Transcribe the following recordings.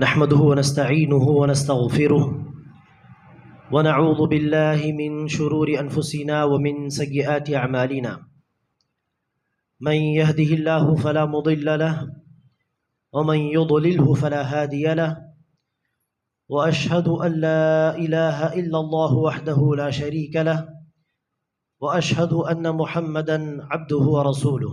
نحمده ونستعينه ونستغفره ونعوذ بالله من شرور أنفسنا ومن سيئات أعمالنا. من يهده الله فلا مضل له ومن يضلله فلا هادي له وأشهد أن لا إله إلا الله وحده لا شريك له وأشهد أن محمدا عبده ورسوله.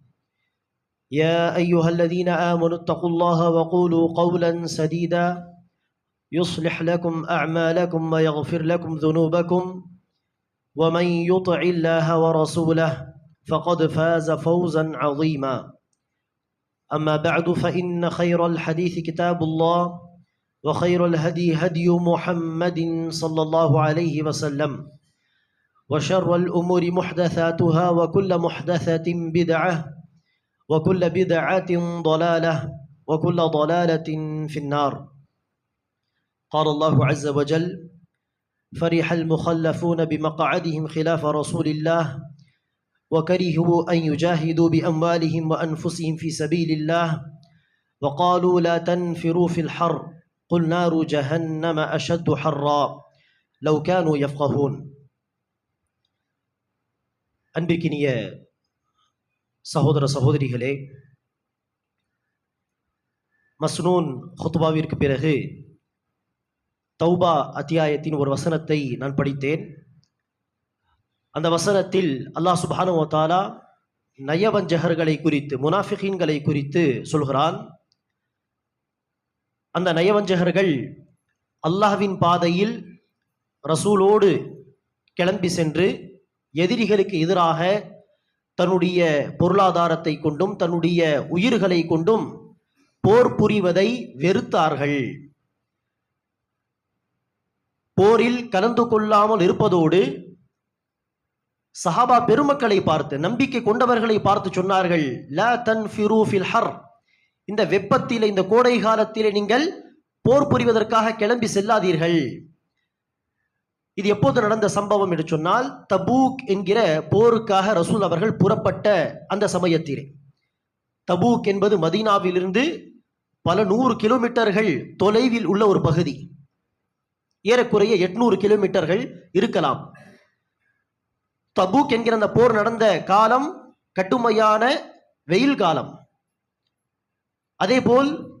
يا أيها الذين آمنوا اتقوا الله وقولوا قولا سديدا. يصلح لكم أعمالكم ويغفر لكم ذنوبكم. ومن يطع الله ورسوله فقد فاز فوزا عظيما. أما بعد فإن خير الحديث كتاب الله وخير الهدي هدي محمد صلى الله عليه وسلم وشر الأمور محدثاتها وكل محدثة بدعة وكل بدعة ضلالة وكل ضلالة في النار. قال الله عز وجل فرح المخلفون بمقعدهم خلاف رسول الله وكرهوا أن يجاهدوا بأموالهم وأنفسهم في سبيل الله وقالوا لا تنفروا في الحر قل نار جهنم أشد حرا لو كانوا يفقهون. أنبكني சகோதர சகோதரிகளே மஸ்னூன் ஹுத்பாவிற்கு பிறகு தௌபா அத்தியாயத்தின் ஒரு வசனத்தை நான் படித்தேன். அந்த வசனத்தில் அல்லாஹ் சுபானு தாலா நயவஞ்சகர்களை குறித்து முனாஃபிகீன்களை குறித்து சொல்கிறான். அந்த நயவஞ்சகர்கள் அல்லாஹ்வின் பாதையில் ரசூலோடு கிளம்பி சென்று எதிரிகளுக்கு எதிராக தன்னுடைய பொருளாதாரத்தை கொண்டும் தன்னுடைய உயிர்களை கொண்டும் போர் புரிவதை வெறுத்தார்கள். போரில் கலந்து கொள்ளாமல் இருப்பதோடு சஹாபா பெருமக்களை பார்த்து நம்பிக்கை கொண்டவர்களை பார்த்து சொன்னார்கள் ல தன் ஃபில் ஹர். இந்த வெப்பத்தில் இந்த கோடை காலத்தில் நீங்கள் போர் புரிவதற்காக கிளம்பி செல்லாதீர்கள். இது எப்போது நடந்த சம்பவம் என்று சொன்னால் தபூக் என்கிற போருக்காக ரசூல் அவர்கள் புறப்பட்ட அந்த சமயத்திலே. தபூக் என்பது மதீனாவிலிருந்து பல நூறு கிலோமீட்டர்கள் தொலைவில் உள்ள ஒரு பகுதி. ஏறக்குறைய எட்நூறு கிலோமீட்டர்கள் இருக்கலாம். தபூக் என்கிற அந்த போர் நடந்த காலம் கட்டுமையான வெயில் காலம். அதேபோல்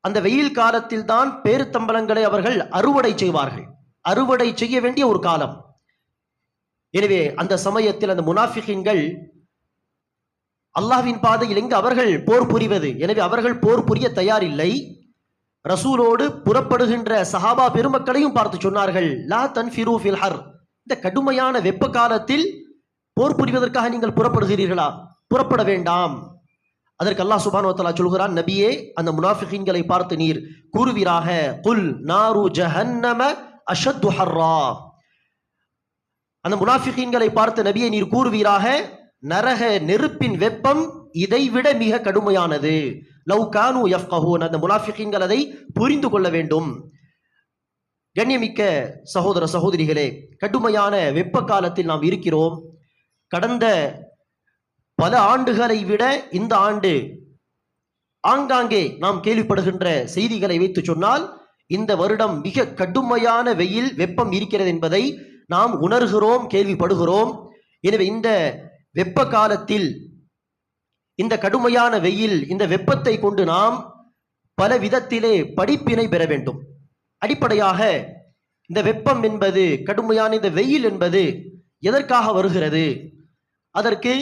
அந்த வெயில் காலத்தில் தான் பேருத்தம்பலங்களை அவர்கள் அறுவடை செய்வார்கள். அறுவடை செய்ய வேண்டிய ஒரு காலம். எனவே அந்த சமயத்தில் அந்த முனாஃபிகின்கள் அல்லாஹ்வின் பாதையில் எங்கு அவர்கள் போர் புரிவது? எனவே அவர்கள் போர் புரிய தயாரில்லை. ரசூலோடு புறப்படுகின்ற சஹாபா பெருமக்களையும் பார்த்து சொன்னார்கள் லா தன் ஃபில் ஹர். இந்த கடுமையான வெப்ப காலத்தில் போர் புரிவதற்காக நீங்கள் புறப்படுகிறீர்களா? புறப்பட வேண்டாம். அதற்கு அல்லாஹ் சுபானுவத்தலா சொல்கிறான் நபியே அந்த முனாஃபிகின்களை பார்த்து நீர் கூறுவீராக. குல் நாரு ஜஹன்னம அஷத்து ஹர்ரா. அந்த முனாஃபிகீன்களை பார்த்து நபியை நீர் கூறுவீராக நரக நெருப்பின் வெப்பம் இதைவிட மிக கடுமையானது. லவ் கானு யஃப்கஹூன். அந்த முனாஃபிகீன்கள் அதை புரிந்து கொள்ள வேண்டும். கண்ணியமிக்க சகோதர சகோதரிகளே கடுமையான வெப்ப காலத்தில் நாம் இருக்கிறோம். கடந்த பல ஆண்டுகளை விட இந்த ஆண்டு ஆங்காங்கே நாம் கேள்விப்படுகின்ற செய்திகளை வைத்து சொன்னால் இந்த வருடம் மிக கடுமையான வெயில் வெப்பம் இருக்கிறது என்பதை நாம் உணர்கிறோம் கேள்விப்படுகிறோம். எனவே இந்த வெப்ப காலத்தில் இந்த கடுமையான வெயில் இந்த வெப்பத்தை கொண்டு நாம் பல விதத்திலே படிப்பினை பெற வேண்டும். அடிப்படையாக இந்த வெப்பம் என்பது கடுமையான இந்த வெயில் என்பது எதற்காக வருகிறது? அதற்கு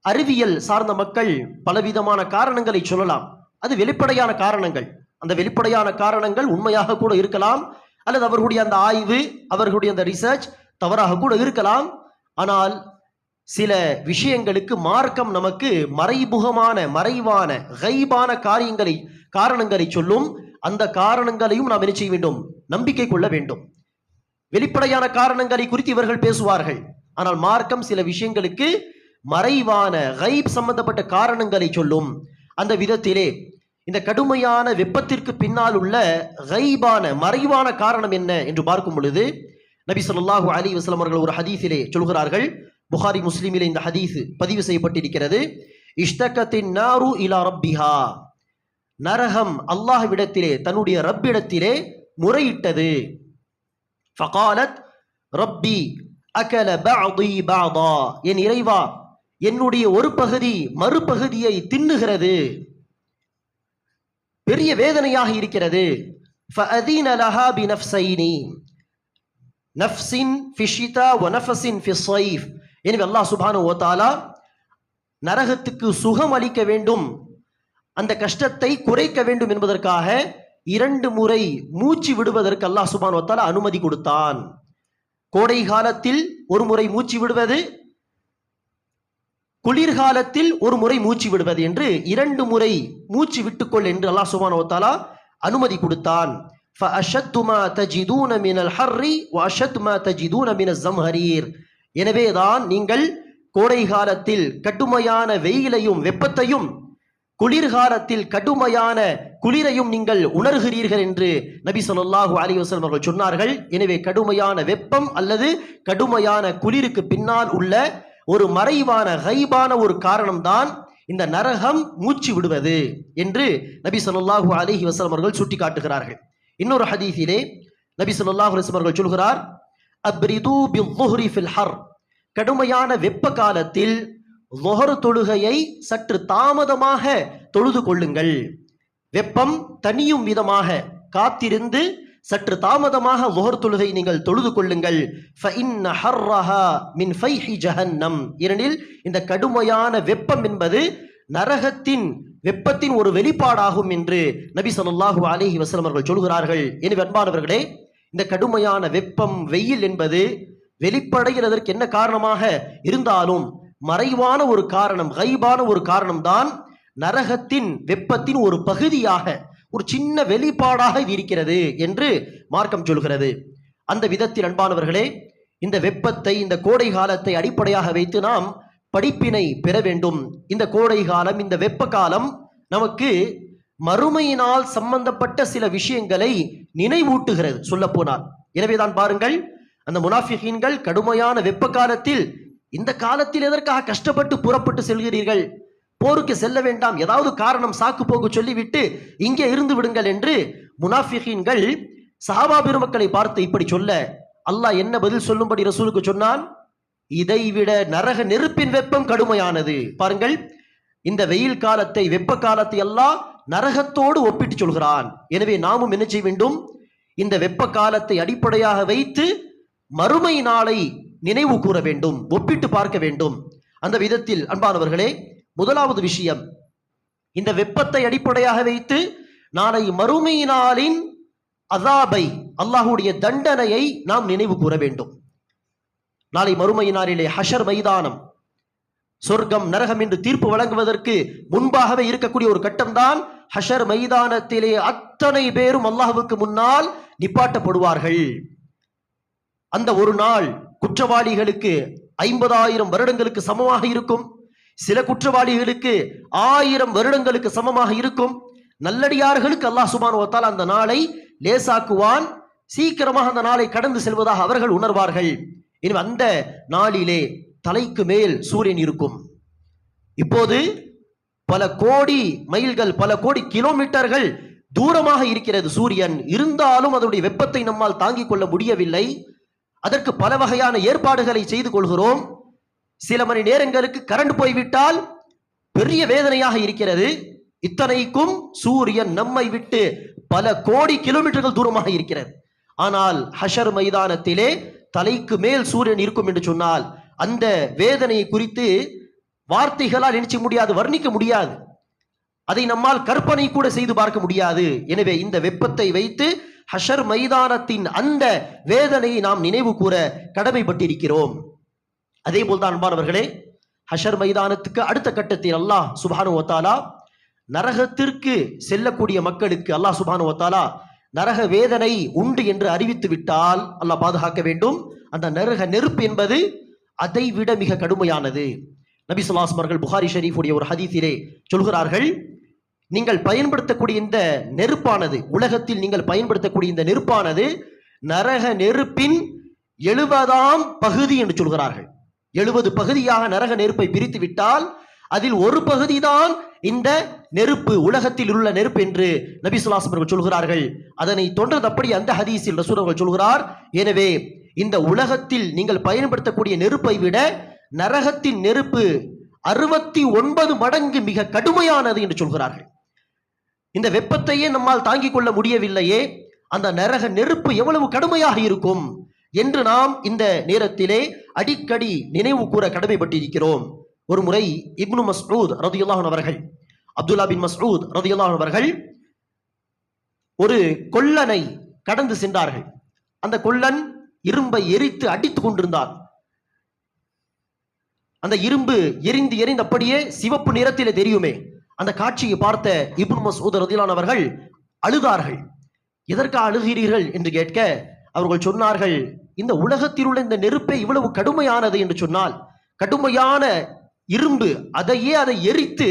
அறிவியல் சார்ந்த மக்கள் பலவிதமான காரணங்களை சொல்லலாம். அது வெளிப்படையான காரணங்கள். அந்த வெளிப்படையான காரணங்கள் உண்மையாக கூட இருக்கலாம் அல்லது அவர்களுடைய அந்த ஆய்வு அவர்களுடைய அந்த ரிசர்ச் தவறாக கூட இருக்கலாம். ஆனால் சில விஷயங்களுக்கு மார்க்கம் நமக்கு மறைமுகமான மறைவான கைபான காரியங்களை காரணங்களை சொல்லும். அந்த காரணங்களையும் நாம் என்ன செய்ய வேண்டும்? நம்பிக்கை கொள்ள வேண்டும். வெளிப்படையான காரணங்களை குறித்து இவர்கள் பேசுவார்கள். ஆனால் மார்க்கம் சில விஷயங்களுக்கு மறைவான கைப் சம்பந்தப்பட்ட காரணங்களை சொல்லும். அந்த விதத்திலே இந்த கடுமையான வெப்பத்திற்கு பின்னால் உள்ள கைபான மறைவான காரணம் என்ன என்று பார்க்கும் பொழுது நபி ஸல்லல்லாஹு அலி வஸல்லம் அவர்கள் ஒரு ஹதீஸிலே சொல்கிறார்கள். புகாரி முஸ்லீமிலே இந்த ஹதீஸ் பதிவு செய்யப்பட்டிருக்கிறது. இஷ்டகத்தின் நாரு இலா ரப்பிஹா. நரகம் அல்லாஹ்விடத்திலே தன்னுடைய ரப்பிடத்திலே முறையிட்டது. ஃபகாலத் ரப்பி அகல பஅதி பாதா என் இறைவா என்னுடைய ஒரு பகுதி மறுபகுதியை தின்னுகிறது. பெரிய வேதனையாக இருக்கிறது. நஃப்சின் ஃபிஷிதா ஒனஃபசின் ஃபிஸ்வைஃப் எனவே அல்லாஹ் சுபானு ஓத்தாலா நரகத்துக்கு சுகம் அளிக்க வேண்டும். அந்த கஷ்டத்தை குறைக்க வேண்டும் என்பதற்காக இரண்டு முறை மூச்சு விடுவதற்கு அல்லாஹ் சுபான் ஒத்தால அனுமதி கொடுத்தான். கோடை காலத்தில் ஒரு முறை மூச்சு விடுவது குளிர்காலத்தில் ஒரு முறை மூச்சு விடுவது என்று இரண்டு முறை மூச்சு விட்டுக்கொள் என்று அல்லாஹ் சுபானோ தாலா அனுமதி கொடுத்தான். எனவே தான் நீங்கள் கோடை காலத்தில் கடுமையான வெயிலையும் வெப்பத்தையும் குளிர்காலத்தில் கடுமையான குளிரையும் நீங்கள் உணர்கிறீர்கள் என்று நபி சொல்லாஹு அலி வசலம் அவர்கள் சொன்னார்கள். எனவே கடுமையான வெப்பம் அல்லது கடுமையான குளிருக்கு பின்னால் உள்ள ஒரு மறைவான ஹைபான ஒரு காரணம்தான் இந்த நரகம் மூச்சு விடுவது என்று நபி ஸல்லல்லாஹு அலிஹி வசலம் அவர்கள் சுட்டி காட்டுகிறார்கள் இன்னொரு ஹதீஸிலே நபி சொல்லாஹு அலைஹி அவர்கள் சொல்கிறார் அப்ரிது பில் ஃபில் ஹர். கடுமையான வெப்ப காலத்தில் லொஹர் தொழுகையை சற்று தாமதமாக தொழுது கொள்ளுங்கள். வெப்பம் தனியும் விதமாக காத்திருந்து சற்று தாமதமாக முகர் தொழுகை நீங்கள் தொழுது கொள்ளுங்கள். மின் ஜஹன்னம். ஏனெனில் இந்த கடுமையான வெப்பம் என்பது நரகத்தின் வெப்பத்தின் ஒரு வெளிப்பாடாகும் என்று நபி சொல்லாஹு அலிஹி வசலம் அவர்கள் சொல்கிறார்கள். எனவே அன்பானவர்களே இந்த கடுமையான வெப்பம் வெயில் என்பது வெளிப்படைகிறதற்கு என்ன காரணமாக இருந்தாலும் மறைவான ஒரு காரணம் கைபான ஒரு காரணம்தான் நரகத்தின் வெப்பத்தின் ஒரு பகுதியாக ஒரு சின்ன வெளிப்பாடாக இருக்கிறது என்று மார்க்கம் சொல்கிறது. அந்த விதத்தில் அன்பானவர்களே இந்த வெப்பத்தை இந்த கோடை காலத்தை அடிப்படையாக வைத்து நாம் படிப்பினை பெற வேண்டும். இந்த கோடை காலம் இந்த வெப்ப காலம் நமக்கு மறுமையினால் சம்பந்தப்பட்ட சில விஷயங்களை நினைவூட்டுகிறது சொல்ல போனால் எனவேதான் பாருங்கள் அந்த முனாஃபிகீன்கள் கடுமையான வெப்ப காலத்தில் இந்த காலத்தில் எதற்காக கஷ்டப்பட்டு புறப்பட்டு செல்கிறீர்கள்? போருக்கு செல்ல வேண்டாம். ஏதாவது காரணம் சாக்கு போக்கு சொல்லிவிட்டு இங்கே இருந்து விடுங்கள் என்று முனாஃபிகீன்கள் சஹாபா பெருமக்களை பார்த்து இப்படி சொல்ல அல்லாஹ் என்ன பதில் சொல்லும்படி ரசூலுக்கு சொன்னான்? இதைவிட நரக நெருப்பின் வெப்பம் கடுமையானது. பாருங்கள் இந்த வெயில் காலத்தை வெப்ப காலத்தை எல்லாம் நரகத்தோடு ஒப்பிட்டு சொல்கிறான். எனவே நாமும் என்ன செய்ய வேண்டும்? இந்த வெப்ப காலத்தை அடிப்படையாக வைத்து மறுமை நாளை நினைவு கூற வேண்டும் ஒப்பிட்டு பார்க்க வேண்டும். அந்த விதத்தில் அன்பானவர்களே முதலாவது விஷயம் இந்த வெப்பத்தை அடிப்படையாக வைத்து நாளை மறுமையினாலின் அதாபை அல்லாஹுடைய தண்டனையை நாம் நினைவு கூற வேண்டும். நாளை மறுமை ஹஷர் மைதானம் சொர்க்கம் நரகம் என்று தீர்ப்பு வழங்குவதற்கு முன்பாகவே இருக்கக்கூடிய ஒரு கட்டம்தான் ஹஷர் மைதானத்திலே அத்தனை பேரும் அல்லாஹுக்கு முன்னால் நிப்பாட்டப்படுவார்கள். அந்த ஒரு நாள் குற்றவாளிகளுக்கு ஐம்பதாயிரம் வருடங்களுக்கு சமமாக இருக்கும். சில குற்றவாளிகளுக்கு ஆயிரம் வருடங்களுக்கு சமமாக இருக்கும். நல்லடியார்களுக்கு அல்லாஹ் சுபானுவத்தால் அந்த நாளை லேசாக்குவான். சீக்கிரமாக அந்த நாளை கடந்து செல்வதாக அவர்கள் உணர்வார்கள். இனி அந்த நாளிலே தலைக்கு மேல் சூரியன் இருக்கும். இப்போது பல கோடி மைல்கள் பல கோடி கிலோமீட்டர்கள் தூரமாக இருக்கிறது சூரியன். இருந்தாலும் அதனுடைய வெப்பத்தை நம்மால் தாங்கிக் கொள்ள முடியவில்லை. அதற்கு பல வகையான ஏற்பாடுகளை செய்து கொள்கிறோம். சில மணி நேரங்களுக்கு கரண்ட் போய்விட்டால் பெரிய வேதனையாக இருக்கிறது. இத்தனைக்கும் சூரியன் நம்மை விட்டு பல கோடி கிலோமீட்டர்கள் தூரமாக இருக்கிறது. ஆனால் ஹஷர் மைதானத்திலே தலைக்கு மேல் சூரியன் இருக்கும் என்று சொன்னால் அந்த வேதனையை குறித்து வார்த்தைகளால் நினைச்ச முடியாது வர்ணிக்க முடியாது. அதை நம்மால் கற்பனை கூட செய்து பார்க்க முடியாது. எனவே இந்த வெப்பத்தை வைத்து ஹஷர் மைதானத்தின் அந்த வேதனையை நாம் நினைவு கூற கடமைப்பட்டிருக்கிறோம். அதே போல்தான் அன்பானவர்களே ஹஷர் மைதானத்துக்கு அடுத்த கட்டத்தில் அல்லாஹ் சுபானு வத்தாலா நரகத்திற்கு செல்லக்கூடிய மக்களுக்கு அல்லாஹ் சுபானு நரக வேதனை உண்டு என்று அறிவித்து விட்டால் அல்லாஹ் பாதுகாக்க வேண்டும். அந்த நரக நெருப்பு என்பது அதை விட மிக கடுமையானது. நபி சுல்லாஸ்மர்கள் புகாரி ஷரீஃபுடைய ஒரு ஹதீஸிலே சொல்கிறார்கள் நீங்கள் பயன்படுத்தக்கூடிய இந்த நெருப்பானது உலகத்தில் நீங்கள் பயன்படுத்தக்கூடிய இந்த நெருப்பானது நரக நெருப்பின் எழுபதாம் பகுதி என்று சொல்கிறார்கள். எழுபது பகுதியாக நரக நெருப்பை பிரித்து விட்டால் அதில் ஒரு பகுதிதான் இந்த நெருப்பு உலகத்தில் உள்ள நெருப்பு என்று நபி சுல்லாஸ் அவர்கள் சொல்கிறார்கள். அதனை தொன்றதப்படி அந்த ஹதீஸில் ரசூல் அவர்கள் சொல்கிறார் எனவே இந்த உலகத்தில் நீங்கள் பயன்படுத்தக்கூடிய நெருப்பை விட நரகத்தின் நெருப்பு அறுபத்தி ஒன்பது மடங்கு மிக கடுமையானது என்று சொல்கிறார்கள். இந்த வெப்பத்தையே நம்மால் தாங்கிக் கொள்ள முடியவில்லையே அந்த நரக நெருப்பு எவ்வளவு கடுமையாக இருக்கும்? என்று நாம் இந்த நேரத்திலே அடிக்கடி நினைவு கூற கடமைப்பட்டிருக்கிறோம். ஒரு முறை இப்னு மஸ்ரூத் ரதியுல்லாஹன் அவர்கள் அப்துல்லா பின் மஸ்ரூத் ரதியுல்லாஹன் அவர்கள் ஒரு கொல்லனை கடந்து சென்றார்கள். அந்த கொல்லன் இரும்பை எரித்து அடித்துக் கொண்டிருந்தார் அந்த இரும்பு எரிந்து எரிந்து அப்படியே சிவப்பு நிறத்திலே தெரியுமே. அந்த காட்சியை பார்த்த இப்னு மசூத் ரதிலானவர்கள் அழுதார்கள் எதற்காக அழுகிறீர்கள்? என்று கேட்க அவர்கள் சொன்னார்கள் இந்த உலகத்தில் உள்ள இந்த நெருப்பே இவ்வளவு கடுமையானது என்று சொன்னால் கடுமையான இரும்பு அதையே அதை எரித்து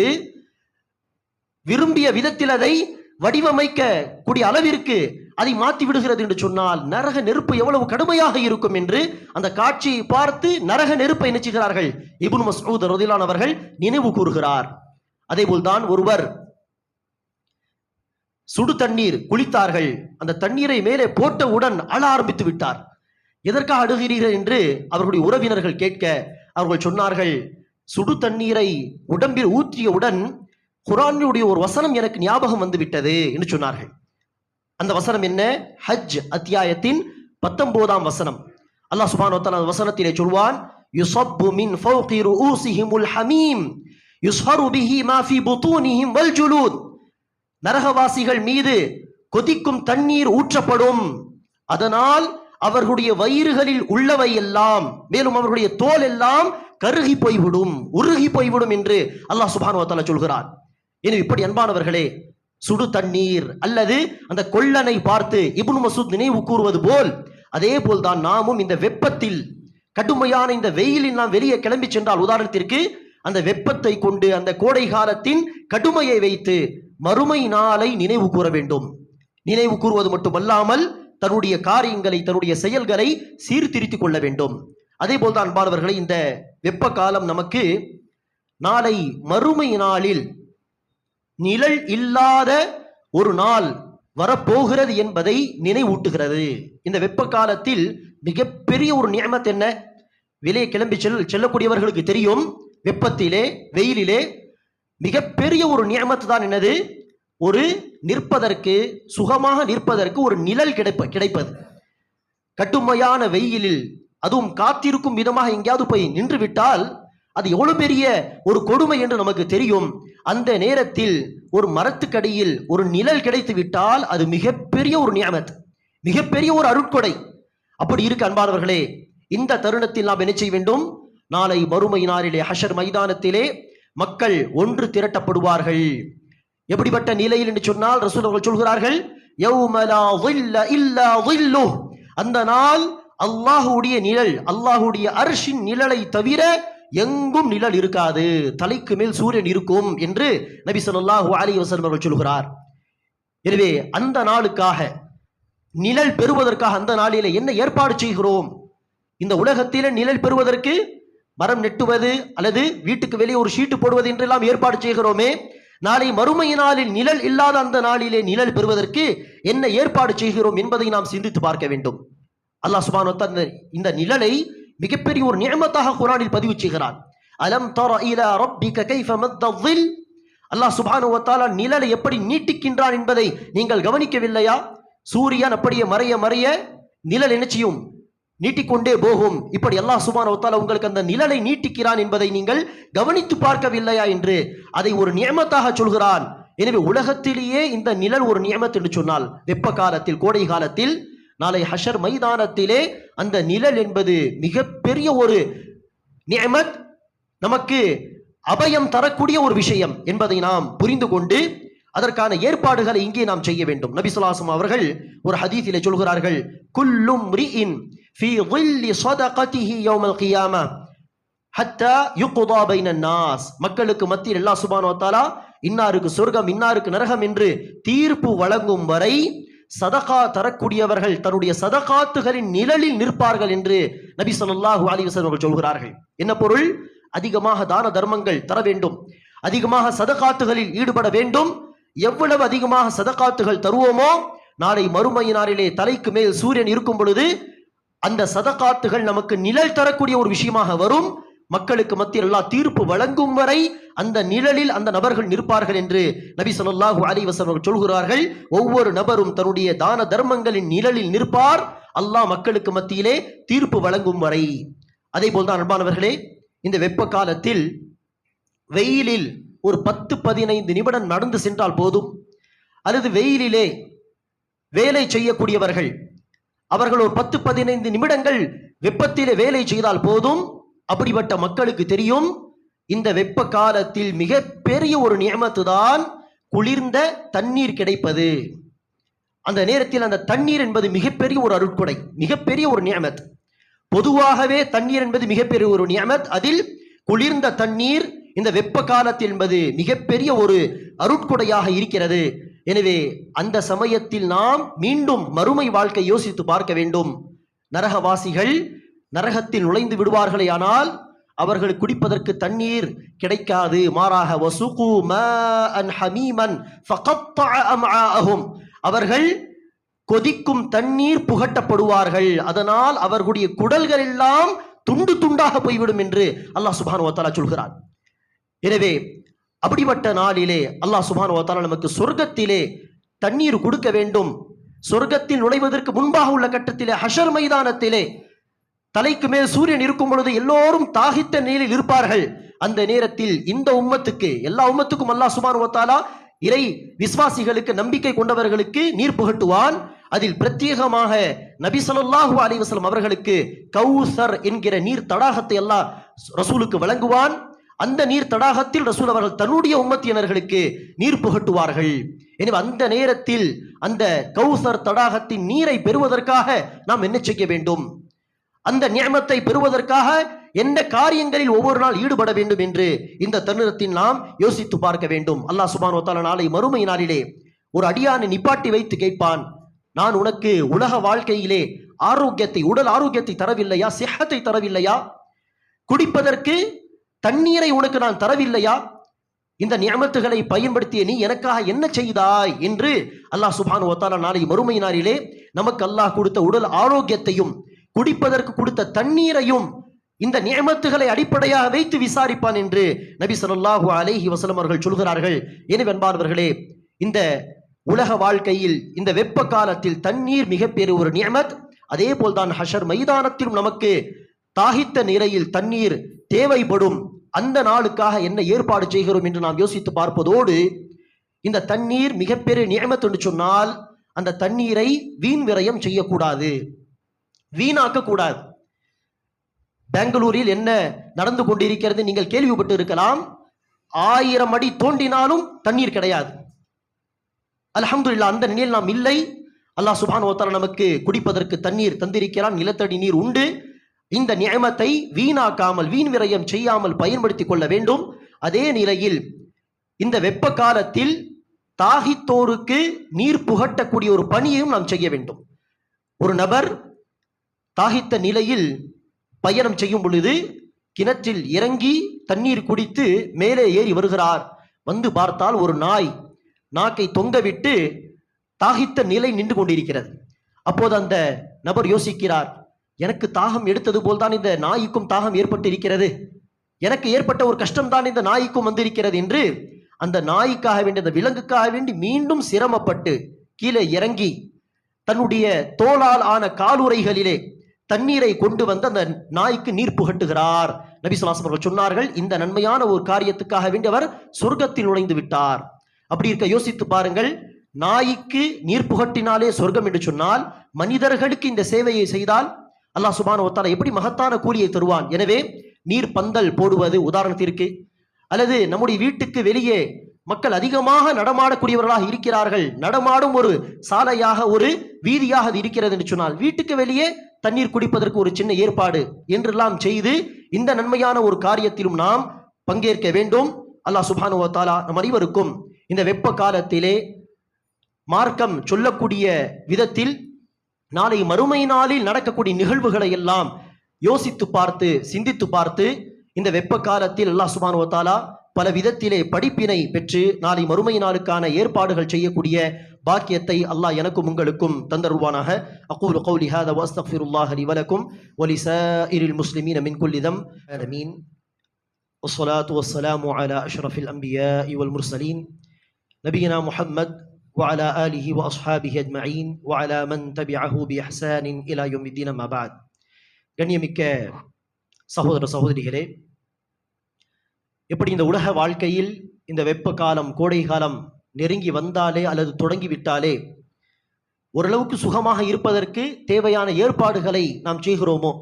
விரும்பிய விதத்தில் அதை வடிவமைக்க கூடிய அளவிற்கு அதை மாற்றி விடுகிறது என்று சொன்னால் நரக நெருப்பு எவ்வளவு கடுமையாக இருக்கும் என்று அந்த காட்சியை பார்த்து நரக நெருப்பை நினைச்சுகிறார்கள் இபுன் மசூத் ரதிலான் அவர்கள் நினைவு கூறுகிறார். அதே போல்தான் ஒருவர் சுடு தண்ணீர் குளித்தார்கள். அந்த தண்ணீரை மேலே போட்டவுடன் அழ ஆரம்பித்து விட்டார். எதற்காக அழுகிறீர்கள் என்று அவர்களுடைய உறவினர்கள் கேட்க அவர்கள் சொன்னார்கள் சுடு தண்ணீரை உடம்பில் ஊற்றியவுடன் குரானுடைய ஒரு வசனம் எனக்கு ஞாபகம் வந்து விட்டது என்று சொன்னார்கள். அந்த வசனம் என்ன? ஹஜ் அத்தியாயத்தின் பத்தொன்பதாம் வசனம். அல்லாஹ் சுபானோ அந்த வசனத்திலே சொல்வான் யுஸப்பு மின் ஃபௌகி ரூசிஹிமுல் ஹமீம் யுஸ்ஹரு பிஹி மா ஃபி வல் ஜுலூத். நரகவாசிகள் மீது கொதிக்கும் தண்ணீர் ஊற்றப்படும். அதனால் அவர்களுடைய வயிறுகளில் உள்ளவை எல்லாம் மேலும் அவர்களுடைய தோல் எல்லாம் கருகி போய்விடும் உருகி போய்விடும் என்று அல்லாஹ் சுபானுவத்தால சொல்கிறார் எனவே இப்படி அன்பானவர்களே சுடு தண்ணீர் அல்லது அந்த கொள்ளனை பார்த்து இபுன் மசூத் நினைவு கூறுவது போல் அதே போல்தான் நாமும் இந்த வெப்பத்தில் கடுமையான இந்த வெயிலில் நாம் வெளியே கிளம்பி சென்றால் உதாரணத்திற்கு அந்த வெப்பத்தை கொண்டு அந்த கோடை காலத்தின் கடுமையை வைத்து மறுமை நாளை நினைவு கூற வேண்டும். நினைவு கூறுவது மட்டுமல்லாமல் தன்னுடைய காரியங்களை தன்னுடைய செயல்களை சீர்திருத்திக் கொள்ள வேண்டும். அதே போல்தான் அன்பானவர்களை இந்த வெப்ப காலம் நமக்கு நாளை மறுமை நாளில் நிழல் இல்லாத ஒரு நாள் வரப்போகிறது என்பதை நினைவூட்டுகிறது. இந்த வெப்ப காலத்தில் மிகப்பெரிய ஒரு நியமத் என்ன? வெளியே கிளம்பி செல் செல்லக்கூடியவர்களுக்கு தெரியும். வெப்பத்திலே வெயிலிலே மிகப்பெரிய ஒரு நியமத்து தான் என்னது? ஒரு நிற்பதற்கு சுகமாக நிற்பதற்கு ஒரு நிழல் கிடைப்ப கிடைப்பது. கட்டுமையான வெயிலில் அதுவும் காத்திருக்கும் விதமாக எங்கேயாவது போய் நின்று விட்டால் அது எவ்வளவு பெரிய ஒரு கொடுமை என்று நமக்கு தெரியும். அந்த நேரத்தில் ஒரு மரத்துக்கடியில் ஒரு நிழல் கிடைத்து விட்டால் அது மிகப்பெரிய ஒரு நியமத். மிகப்பெரிய ஒரு அருட்கொடை. அப்படி இருக்கு அன்பானவர்களே இந்த தருணத்தில் நாம் என்ன செய்ய வேண்டும்? நாளை மறுமை நாளிலே ஹஷர் மைதானத்திலே மக்கள் ஒன்று திரட்டப்படுவார்கள். எப்படிப்பட்ட நிலையில் என்று சொன்னால் ரசூல் அவர்கள் சொல்கிறார்கள் அந்த நாள் அல்லாஹுடைய நிழல் அல்லாஹுடைய அரிசின் நிழலை தவிர எங்கும் நிழல் இருக்காது. தலைக்கு மேல் சூரியன் இருக்கும் என்று நபி சொல்லாஹு அலி வசலம் அவர்கள் சொல்கிறார். எனவே அந்த நாளுக்காக நிழல் பெறுவதற்காக அந்த நாளிலே என்ன ஏற்பாடு செய்கிறோம்? இந்த உலகத்திலே நிழல் பெறுவதற்கு மரம் நெட்டுவது அல்லது வீட்டுக்கு வெளியே ஒரு ஷீட்டு போடுவது என்றெல்லாம் ஏற்பாடு செய்கிறோமே. நாளை மறுமை நாளில் நிழல் இல்லாத அந்த நாளிலே நிழல் பெறுவதற்கு என்ன ஏற்பாடு செய்கிறோம் என்பதை நாம் சிந்தித்து பார்க்க வேண்டும். அல்லாஹ் சுபான் இந்த நிழலை மிகப்பெரிய ஒரு நியமத்தாக குரானில் பதிவு செய்கிறான். அலம் அல்லாஹ் சுப்ஹானஹு நிழலை எப்படி நீட்டிக்கின்றான் என்பதை நீங்கள் கவனிக்கவில்லையா? சூரியன் அப்படியே மறைய மறைய நிழல் என்ன செய்யும்? நீட்டிக்கொண்டே போகும். இப்படி அல்லாஹ் சுப்ஹானஹு வ உங்களுக்கு அந்த நிழலை நீட்டிக்கிறான் என்பதை நீங்கள் கவனித்து பார்க்கவில்லையா என்று அதை ஒரு நியமத்தாக சொல்கிறான். எனவே உலகத்திலேயே இந்த நிழல் ஒரு நியமத் என்று சொன்னால் வெப்ப காலத்தில் கோடை காலத்தில் நாளை ஹஷர் மைதானத்திலே அந்த நிழல் என்பது மிகப்பெரிய ஒரு நியமத் நமக்கு அபயம் தரக்கூடிய ஒரு விஷயம் என்பதை நாம் புரிந்து கொண்டு அதற்கான ஏற்பாடுகளை இங்கே நாம் செய்ய வேண்டும். நபிசுலாசம் அவர்கள் ஒரு ஹதீஸிலே சொல்கிறார்கள் குல்லும் ரிஇன் ஃபி ظில்லி صدقته يوم القيامه ஹத்தா யுக்குதா பைன நாஸ் மக்களுக்கு மத்தியில் எல்லா சுபானோ தாலா இன்னாருக்கு சொர்க்கம் இன்னாருக்கு நரகம் என்று தீர்ப்பு வழங்கும் வரை சதகா தரக்கூடியவர்கள் தன்னுடைய சதகாத்துகளின் நிழலில் நிற்பார்கள் என்று நபி சொல்லாஹு அலிவசன் சொல்கிறார்கள். என்ன பொருள்? அதிகமாக தான தர்மங்கள் தர வேண்டும். அதிகமாக சதகாத்துகளில் ஈடுபட வேண்டும். எவ்வளவு அதிகமாக சதகாத்துகள் தருவோமோ நாளை மறுமையினாரிலே தலைக்கு மேல் சூரியன் இருக்கும் பொழுது அந்த சதகாத்துகள் நமக்கு நிழல் தரக்கூடிய ஒரு விஷயமாக வரும். மக்களுக்கு மத்தியில் எல்லா தீர்ப்பு வழங்கும் வரை அந்த நிழலில் அந்த நபர்கள் நிற்பார்கள் என்று நபி சொல்லாஹு அலைஹி அவர்கள் சொல்கிறார்கள். ஒவ்வொரு நபரும் தன்னுடைய தான தர்மங்களின் நிழலில் நிற்பார். அல்லாஹ் மக்களுக்கு மத்தியிலே தீர்ப்பு வழங்கும் வரை. அதே போல்தான் அன்பானவர்களே இந்த வெப்ப காலத்தில் வெயிலில் ஒரு பத்து பதினைந்து நிமிடம் நடந்து சென்றால் போதும். அல்லது வெயிலிலே வேலை செய்யக்கூடியவர்கள் அவர்கள் ஒரு பத்து பதினைந்து நிமிடங்கள் வெப்பத்திலே வேலை செய்தால் போதும். அப்படிப்பட்ட மக்களுக்கு தெரியும் இந்த வெப்ப காலத்தில் மிகப்பெரிய ஒரு நியமத்து தான் குளிர்ந்த தண்ணீர் கிடைப்பது. அந்த நேரத்தில் அந்த தண்ணீர் என்பது மிகப்பெரிய ஒரு அருட்கொடை மிகப்பெரிய ஒரு நியமத். பொதுவாகவே தண்ணீர் என்பது மிகப்பெரிய ஒரு நியமத். அதில் குளிர்ந்த தண்ணீர் இந்த வெப்ப காலத்தில் என்பது மிகப்பெரிய ஒரு அருட்கொடையாக இருக்கிறது. எனவே அந்த சமயத்தில் நாம் மீண்டும் மறுமை வாழ்க்கை யோசித்து பார்க்க வேண்டும். நரகவாசிகள் நரகத்தில் நுழைந்து விடுவார்களே ஆனால் அவர்கள் குடிப்பதற்கு தண்ணீர் கிடைக்காது. மாறாக வசுகு ஹமீமன் அவர்கள் கொதிக்கும் தண்ணீர் புகட்டப்படுவார்கள். அதனால் அவர்களுடைய குடல்கள் எல்லாம் துண்டு துண்டாக போய்விடும் என்று அல்லாஹ் சுபான் சொல்கிறார் எனவே அப்படிப்பட்ட நாளிலே அல்லாஹ் சுபான் நமக்கு சொர்க்கத்திலே தண்ணீர் கொடுக்க வேண்டும். சொர்க்கத்தில் நுழைவதற்கு முன்பாக உள்ள கட்டத்திலே ஹஷர் மைதானத்திலே தலைக்கு மேல் சூரியன் இருக்கும் பொழுது எல்லோரும் தாகித்த நிலையில் இருப்பார்கள். அந்த நேரத்தில் இந்த உம்மத்துக்கு எல்லா உம்மத்துக்கும் அல்லாஹ் சுப்ஹானஹு ஓத்தாலா இறை விசுவாசிகளுக்கு நம்பிக்கை கொண்டவர்களுக்கு நீர் புகட்டுவான். அதில் பிரத்யேகமாக நபி ஸல்லல்லாஹு அவர்களுக்கு கௌசர் என்கிற நீர் தடாகத்தை எல்லாம் ரசூலுக்கு வழங்குவான். அந்த நீர் தடாகத்தில் ரசூல் அவர்கள் தன்னுடைய உம்மத்தியினர்களுக்கு நீர் புகட்டுவார்கள். எனவே அந்த நேரத்தில் அந்த கௌசர் தடாகத்தின் நீரை பெறுவதற்காக நாம் என்ன செய்ய வேண்டும்? அந்த நியமத்தை பெறுவதற்காக என்ன காரியங்களில் ஒவ்வொரு நாள் ஈடுபட வேண்டும் என்று இந்த தருணத்தில் நாம் யோசித்து பார்க்க வேண்டும். அல்லாஹ் சுபானோ தாலா நாளை மறுமை நாளிலே ஒரு அடியானை நிப்பாட்டி வைத்து கேட்பான் நான் உனக்கு உலக வாழ்க்கையிலே ஆரோக்கியத்தை உடல் ஆரோக்கியத்தை தரவில்லையா? சிஹத்தை தரவில்லையா? குடிப்பதற்கு தண்ணீரை உனக்கு நான் தரவில்லையா? இந்த நியமத்துகளை பயன்படுத்திய நீ எனக்காக என்ன செய்தாய்? என்று அல்லாஹ் சுபான் ஒத்தாலா நாளை மறுமை நாளிலே நமக்கு அல்லாஹ் கொடுத்த உடல் ஆரோக்கியத்தையும் குடிப்பதற்கு கொடுத்த தண்ணீரையும் இந்த நியமத்துகளை அடிப்படையாக வைத்து விசாரிப்பான் என்று நபி சொல்லாஹு அலேஹி வசலம் அவர்கள் சொல்கிறார்கள். எனவே அன்பானவர்களே இந்த உலக வாழ்க்கையில் இந்த வெப்ப காலத்தில் தண்ணீர் மிகப்பெரிய ஒரு நியமத். அதே போல்தான் ஹஷர் மைதானத்திலும் நமக்கு தாகித்த நிலையில் தண்ணீர் தேவைப்படும். அந்த நாளுக்காக என்ன ஏற்பாடு செய்கிறோம் என்று நாம் யோசித்து பார்ப்பதோடு இந்த தண்ணீர் மிகப்பெரிய நியமத்து என்று சொன்னால் அந்த தண்ணீரை வீண் விரயம் செய்யக்கூடாது. வீணாக்க கூடாது. பெங்களூரில் என்ன நடந்து கொண்டிருக்கிறது நீங்கள் கேள்விப்பட்டு இருக்கலாம். ஆயிரம் அடி தோண்டினாலும் தண்ணீர் கிடையாது. அல்ஹம்துலில்லாஹ் அந்த நிலையில் நாம் இல்லை. அல்லாஹ் சுபான் ஓத்தாரா நமக்கு குடிப்பதற்கு தண்ணீர் தந்திருக்கிறான். நிலத்தடி நீர் உண்டு. இந்த நியமத்தை வீணாக்காமல் வீண் விரயம் செய்யாமல் பயன்படுத்தி கொள்ள வேண்டும். அதே நிலையில் இந்த வெப்ப காலத்தில் தாகித்தோருக்கு நீர் புகட்டக்கூடிய ஒரு பணியையும் நாம் செய்ய வேண்டும். ஒரு நபர் தாகித்த நிலையில் பயணம் செய்யும் பொழுது கிணற்றில் இறங்கி தண்ணீர் குடித்து மேலே ஏறி வருகிறார். வந்து பார்த்தால் ஒரு நாய் நாக்கை தொங்கவிட்டு தாகித்த நிலை நின்று கொண்டிருக்கிறது. அப்போது அந்த நபர் யோசிக்கிறார் எனக்கு தாகம் எடுத்தது போல்தான் இந்த நாய்க்கும் தாகம் ஏற்பட்டு இருக்கிறது எனக்கு ஏற்பட்ட ஒரு கஷ்டம்தான் இந்த நாய்க்கும் வந்திருக்கிறது என்று அந்த நாய்க்காக வேண்டி அந்த விலங்குக்காக வேண்டி மீண்டும் சிரமப்பட்டு கீழே இறங்கி தன்னுடைய தோளால் ஆன காலுறைகளிலே தண்ணீரை கொண்டு வந்து அந்த நாய்க்கு நீர் புகட்டுகிறார். நபி ஸல்லல்லாஹு அவர்கள் சொன்னார்கள் இந்த நன்மையான ஒரு காரியத்துக்காக வேண்டி அவர் சொர்க்கத்தில் நுழைந்து விட்டார். அப்படி இருக்க யோசித்து பாருங்கள் நாய்க்கு நீர் புகட்டினாலே சொர்க்கம் என்று சொன்னால் மனிதர்களுக்கு இந்த சேவையை செய்தால் அல்லாஹ் சுபான ஒத்தாலா எப்படி மகத்தான கூலியை தருவான்? எனவே நீர் பந்தல் போடுவது உதாரணத்திற்கு அல்லது நம்முடைய வீட்டுக்கு வெளியே மக்கள் அதிகமாக நடமாடக்கூடியவர்களாக இருக்கிறார்கள். நடமாடும் ஒரு சாலையாக ஒரு வீதியாக அது இருக்கிறது என்று சொன்னால் வீட்டுக்கு வெளியே தண்ணீர் குடிப்பதற்கு ஒரு சின்ன ஏற்பாடு என்றெல்லாம் செய்து இந்த நன்மையான ஒரு காரியத்திலும் நாம் பங்கேற்க வேண்டும். அல்லாஹ் சுபானு தாலா நம் அனைவருக்கும் இந்த வெப்ப காலத்திலே மார்க்கம் சொல்லக்கூடிய விதத்தில் நாளை மறுமை நாளில் நடக்கக்கூடிய நிகழ்வுகளை எல்லாம் யோசித்து பார்த்து சிந்தித்து பார்த்து இந்த வெப்ப காலத்தில் அல்லாஹ் சுபானு தாலா பல விதத்திலே படிப்பினை பெற்று நாளை மறுமை நாளுக்கான ஏற்பாடுகள் செய்யக்கூடிய பாக்கியத்தை அல்லாஹ் எனக்கும் உங்களுக்கும் தந்தருவானாக அகூல் கௌலி ஹாதா வஸ்தக்ஃபிருல்லாஹ் லி வலக்கும் வலிசாயிரில் முஸ்லிமீன மின் குல்லி தம் ஆமீன் والصلاة والسلام على أشرف الأنبياء والمرسلين نبينا محمد وعلى آله وأصحابه أجمعين وعلى من تبعه بإحسان إلى يوم الدين ما بعد கண்ணியமிக்க சகோதர சகோதரிகளே எப்படி இந்த உலக வாழ்க்கையில் இந்த வெப்ப காலம் கோடை காலம் நெருங்கி வந்தாலே அல்லது தொடங்கி விட்டாலே ஓரளவுக்கு சுகமாக இருப்பதற்கு தேவையான ஏற்பாடுகளை நாம் செய்கிறோமோ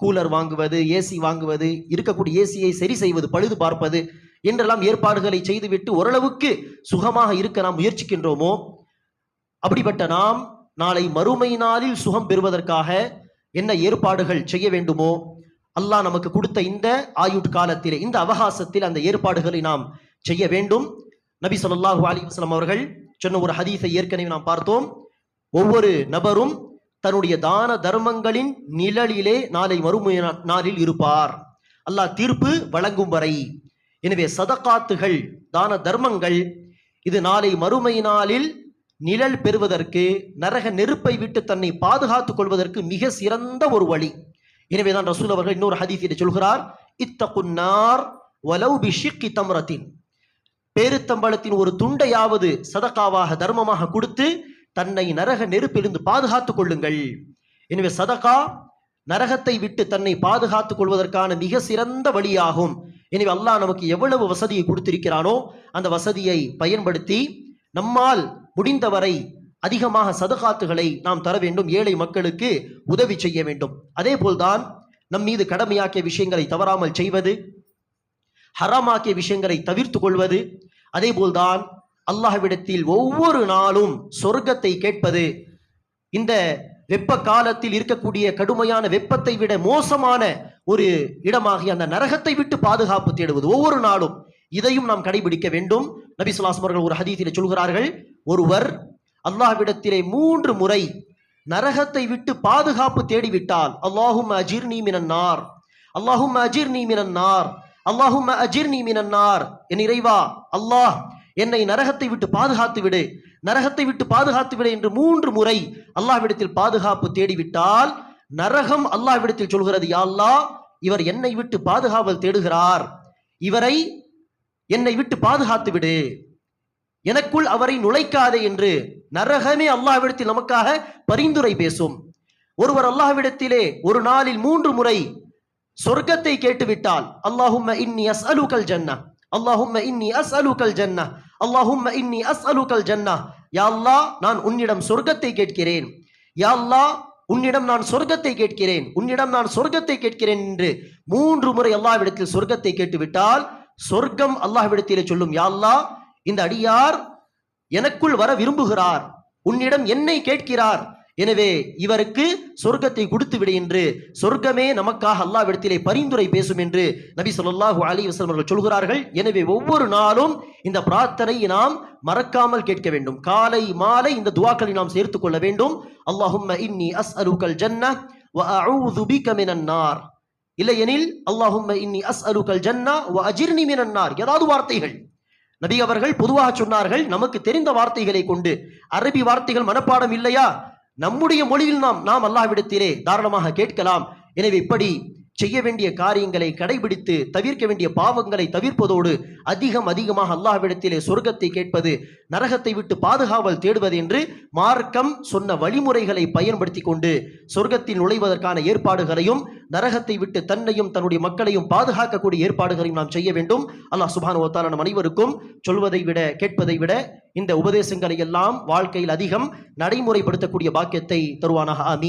கூலர் வாங்குவது ஏசி வாங்குவது இருக்கக்கூடிய ஏசியை சரி செய்வது பழுது பார்ப்பது என்றெல்லாம் ஏற்பாடுகளை செய்துவிட்டு ஓரளவுக்கு சுகமாக இருக்க நாம் முயற்சிக்கின்றோமோ? அப்படிப்பட்ட நாம் நாளை மறுமை நாளில் சுகம் பெறுவதற்காக என்ன ஏற்பாடுகள் செய்ய வேண்டுமோ? அல்லாஹ் நமக்கு கொடுத்த இந்த ஆயுட் காலத்திலே இந்த அவகாசத்தில் அந்த ஏற்பாடுகளை நாம் செய்ய வேண்டும். நபி சொல்லாஹு அலி வஸல்லம் அவர்கள் சொன்ன ஒரு ஹதீஸை ஏற்கனவே நாம் பார்த்தோம். ஒவ்வொரு நபரும் தன்னுடைய தான தர்மங்களின் நிழலிலே நாளை மறுமை நாளில் இருப்பார். அல்லாஹ் தீர்ப்பு வழங்கும் வரை எனவே சதகாத்துகள் தான தர்மங்கள் இது நாளை மறுமை நாளில் நிழல் பெறுவதற்கு நரக நெருப்பை விட்டு தன்னை பாதுகாத்துக் கொள்வதற்கு மிக சிறந்த ஒரு வழி. எனவேதான் ரசூல் அவர்கள் இன்னொரு ஹதீஃபில் சொல்கிறார். இத்தகுன்னார் வலவு பிஷிக்கி தம்ரத்தின். பேருத்தம்பளத்தின் ஒரு துண்டையாவது சதகாவாக தர்மமாக கொடுத்து தன்னை நரக நெருப்பிலிருந்து பாதுகாத்துக் கொள்ளுங்கள். எனவே சதகா நரகத்தை விட்டு தன்னை பாதுகாத்துக் கொள்வதற்கான மிக சிறந்த வழியாகும். எனவே அல்லாஹ் நமக்கு எவ்வளவு வசதியை கொடுத்திருக்கிறானோ அந்த வசதியை பயன்படுத்தி நம்மால் முடிந்தவரை அதிகமாக சதகாத்துகளை நாம் தர வேண்டும். ஏழை மக்களுக்கு உதவி செய்ய வேண்டும். அதே போல்தான் நம் மீது கடமையாக்கிய விஷயங்களை தவறாமல் செய்வது ஹராமாக்கிய விஷயங்களை தவிர்த்து கொள்வது அதே போல்தான் அல்லாஹ்விடத்தில் ஒவ்வொரு நாளும் சொர்க்கத்தை கேட்பது இந்த வெப்ப காலத்தில் இருக்கக்கூடிய கடுமையான வெப்பத்தை விட மோசமான ஒரு இடமாகி அந்த நரகத்தை விட்டு பாதுகாப்பு தேடுவது. ஒவ்வொரு நாளும் இதையும் நாம் கடைபிடிக்க வேண்டும். நபி ஸல்லல்லாஹு அவர்கள் ஒரு ஹதீஸிலே சொல்கிறார்கள் ஒருவர் அல்லாஹ்விடத்திலே மூன்று முறை நரகத்தை விட்டு பாதுகாப்பு தேடிவிட்டால் அல்லாஹும் அஜிர்னி மினன்னார் அல்லாஹும் அஜிர்னி மினன்னார் அல்லாஹும் அஜிர்னி மினன்னார் என் இறைவா அல்லாஹ் என்னை நரகத்தை விட்டு பாதுகாத்து விடு நரகத்தை விட்டு பாதுகாத்து விட என்று மூன்று முறை அல்லாஹ்விடத்தில் பாதுகாப்பு தேடிவிட்டால் நரகம் அல்லாஹ்விடத்தில் சொல்கிறது யாழ்லா இவர் என்னை விட்டு பாதுகாவல் தேடுகிறார். இவரை என்னை விட்டு பாதுகாத்து விடு எனக்குள் அவரை நுழைக்காதே என்று நரகமே அல்லாஹ்விடத்தில் நமக்காக பரிந்துரை பேசும். ஒருவர் அல்லாஹ்விடத்திலே ஒரு நாளில் மூன்று முறை சொர்க்கத்தை கேட்டுவிட்டால் அல்லாஹும் இன்னி அஸ்அலுகல் ஜன்னா அல்லாஹும் இன்னி அஸ்அலுகல் ஜன்னா அல்லாஹும்ம இன்னி அஸ்அலுகல் ஜன்னா யா நான் உன்னிடம் சொர்க்கத்தை கேட்கிறேன். யா உன்னிடம் நான் சொர்க்கத்தை கேட்கிறேன். உன்னிடம் நான் சொர்க்கத்தை கேட்கிறேன் என்று மூன்று முறை அல்லாஹ்விடத்தில் சொர்க்கத்தை கேட்டுவிட்டால் சொர்க்கம் அல்லாஹ்விடத்திலே சொல்லும் யா இந்த அடியார் எனக்குள் வர விரும்புகிறார். உன்னிடம் என்னை கேட்கிறார். எனவே இவருக்கு சொர்க்கத்தை கொடுத்து விடு என்று சொர்க்கமே நமக்காக அல்லாவிடத்திலே பரிந்துரை பேசும் என்று நபி சொல்லாஹு அலி வசலம் அவர்கள் சொல்கிறார்கள். எனவே ஒவ்வொரு நாளும் இந்த பிரார்த்தனையை நாம் மறக்காமல் கேட்க வேண்டும். காலை மாலை இந்த துவாக்களை நாம் சேர்த்துக் கொள்ள வேண்டும். அல்லாஹும் இன்னி அஸ்அலுகல் ஜன்னah ஜன்னார் இல்லையெனில் அல்லாஹும் இன்னி அஸ்அலுகல் ஜன்னா அஜிர்னி மினன் ஏதாவது வார்த்தைகள். நபி அவர்கள் பொதுவாக சொன்னார்கள் நமக்கு தெரிந்த வார்த்தைகளை கொண்டு. அரபி வார்த்தைகள் மனப்பாடம் இல்லையா? நம்முடைய மொழியில் நாம் நாம் அல்லாஹ்விடத்திலே தாராளமாக கேட்கலாம். எனவே இப்படி செய்ய வேண்டிய காரியங்களை கடைபிடித்து தவிர்க்க வேண்டிய பாவங்களை தவிர்ப்பதோடு அதிகம் அதிகமாக அல்லாஹ்விடத்திலே சொர்க்கத்தை கேட்பது நரகத்தை விட்டு பாதுகாவல் தேடுவது என்று மார்க்கம் சொன்ன வழிமுறைகளை பயன்படுத்தி கொண்டு சொர்க்கத்தில் நுழைவதற்கான ஏற்பாடுகளையும் நரகத்தை விட்டு தன்னையும் தன்னுடைய மக்களையும் பாதுகாக்கக்கூடிய ஏற்பாடுகளையும் நாம் செய்ய வேண்டும். அல்லாஹ் சுபான வத்தாலா நம் அனைவருக்கும் சொல்வதை விட கேட்பதை விட இந்த உபதேசங்களை எல்லாம் வாழ்க்கையில் அதிகம் நடைமுறைப்படுத்தக்கூடிய பாக்கியத்தை தருவானாக. ஆமீன்.